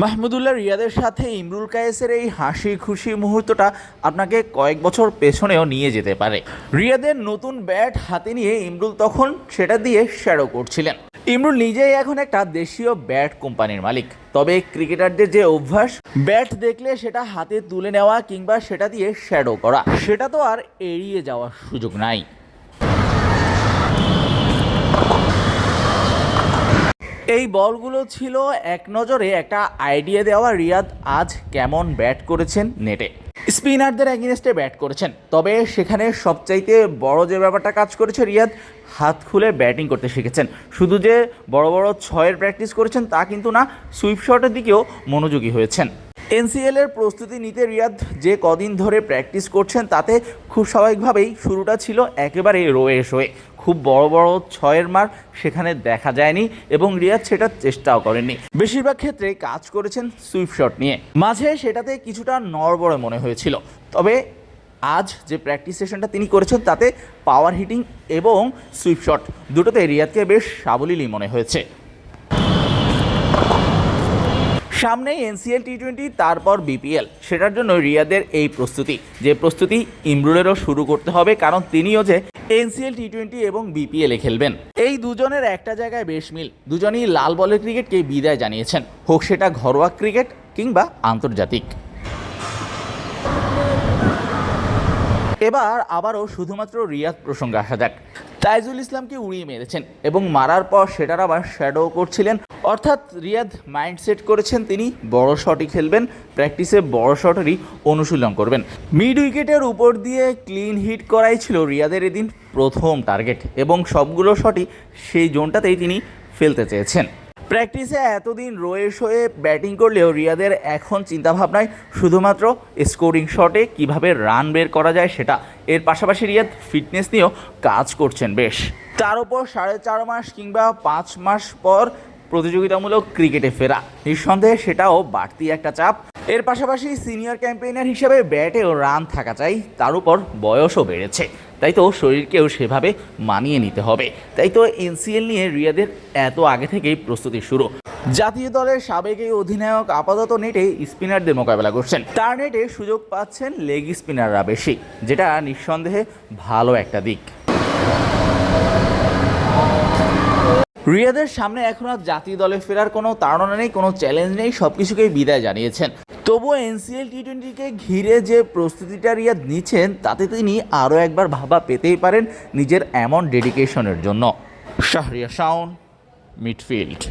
মাহমুদুল্লাহ রিয়াদের সাথে ইমরুল কায়েসের এই হাসি খুশি মুহূর্তটা আপনাকে কয়েক বছর পেছনেও নিয়ে যেতে পারে। রিয়াদের নতুন ব্যাট হাতে নিয়ে ইমরুল তখন সেটা দিয়ে শ্যাডো করছিলেন। ইমরুল নিজেই এখন একটা দেশীয় ব্যাট কোম্পানির মালিক। তবে ক্রিকেটারদের যে অভ্যাস, ব্যাট দেখলে সেটা হাতে তুলে নেওয়া কিংবা সেটা দিয়ে শ্যাডো করা, সেটা তো আর এড়িয়ে যাওয়ার সুযোগ নাই। এই বলগুলো ছিল এক নজরে একটা আইডিয়া দেওয়া রিয়াদ আজ কেমন ব্যাট করেছেন নেটে। স্পিনারদের এগেনস্টে ব্যাট করেছেন, তবে সেখানে সবচাইতে বড় যে ব্যাপারটা কাজ করেছে রিয়াদ, হাত খুলে ব্যাটিং করতে শিখেছেন। শুধু যে বড় বড় ছয়ের প্র্যাকটিস করেছেন তা কিন্তু না সুইপ শটের দিকেও মনোযোগী হয়েছেন। এনসিএল এর প্রস্তুতি নিতে রিয়াদ যে কদিন ধরে প্র্যাকটিস করছেন, তাতে খুব স্বাভাবিকভাবেই শুরুটা ছিল একেবারে রোয়ে শোয়ে খুব বড় বড় ছয়ের মার সেখানে দেখা যায়নি এবং রিয়াজ সেটা চেষ্টাও করেননি। বেশিরভাগ ক্ষেত্রে কাজ করেছেন সুইপ শট নিয়ে। মাঝে সেটাতে কিছুটা নড়বড়ে মনে হয়েছিল। তবে আজ যে প্র্যাকটিস সেশনটা তিনি করেছেন, তাতে পাওয়ার হিটিং এবং সুইপ শট দুটোতে রিয়াদকে বেশ সাবলীলই মনে হয়েছে। সামনেই এনসিএল টি টোয়েন্টি তারপর বিপিএল। সেটার জন্য রিয়াদের এই প্রস্তুতি, যে প্রস্তুতি ইমরুলেরও শুরু করতে হবে, কারণ তিনিও যে এনসিএল টি টোয়েন্টি এবং বিপিএলে খেলবেন। এই দুজনের একটা জায়গায় বেশ মিল। দুজনই লাল বলের ক্রিকেটকে বিদায় জানিয়েছেন। হোক সেটা ঘরোয়া ক্রিকেট কিংবা আন্তর্জাতিক। এবার আবারও শুধুমাত্র রিয়াদ প্রসঙ্গে আসা যাক। তাইজুল ইসলামকে উড়িয়ে মেরেছেন এবং মারার পর সেটার আবার শ্যাডো করছিলেন। অর্থাৎ রিয়াদ মাইন্ডসেট করেছেন তিনি, বড় শটই খেলবেন প্র্যাকটিসে বড় শটেরই অনুশীলন করবেন। মিড উইকেটের উপর দিয়ে ক্লিন হিট করাই ছিল রিয়াদের এদিন প্রথম টার্গেট এবং সবগুলো শটই সেই জোনটাতেই তিনি ফেলতে চেয়েছেন। প্র্যাকটিসে এতদিন রয়ে শোয়ে ব্যাটিং করলেও রিয়াদের এখন চিন্তাভাবনায় শুধুমাত্র স্কোরিং শটে কীভাবে রান বের করা যায় সেটা। এর পাশাপাশি রিয়াদ ফিটনেস নিয়েও কাজ করছেন বেশ। তার উপর সাড়ে চার মাস কিংবা পাঁচ মাস পর প্রতিযোগিতামূলক ক্রিকেটে ফেরা। নিঃসন্দেহে সেটাও বাড়তি একটা চাপ। এর পাশাপাশি সিনিয়র ক্যাম্পেইনার হিসেবে ব্যাটেও রান থাকা চাই। তার উপর বয়সও বেড়েছে। তাই তো শরীরকেও সেভাবে মানিয়ে নিতে হবে। তাই তো এনসিএল নিয়ে রিয়াদের এত আগে থেকেই প্রস্তুতি শুরু। জাতীয় দলের সাবেক এই অধিনায়ক আপাতত নেটে স্পিনারদের মোকাবেলা করছেন। তার নেটে সুযোগ পাচ্ছেন লেগ স্পিনাররা বেশি, যেটা নিঃসন্দেহে ভালো একটা দিক। রিয়াদের সামনে এখন আর জাতীয় দলে ফেরার কোনো তাড়না নেই, কোনো চ্যালেঞ্জ নেই সব কিছুকেই বিদায় জানিয়েছেন। তবুও এনসিএল টি টোয়েন্টিকে ঘিরে যে প্রস্তুতিটা রিয়াদ নিচ্ছেন, তাতে তিনি আরও একবার ভাবা পেতেই পারেন নিজের এমন ডেডিকেশনের জন্য। শাহরিয়া শাওন, মিডফিল্ড।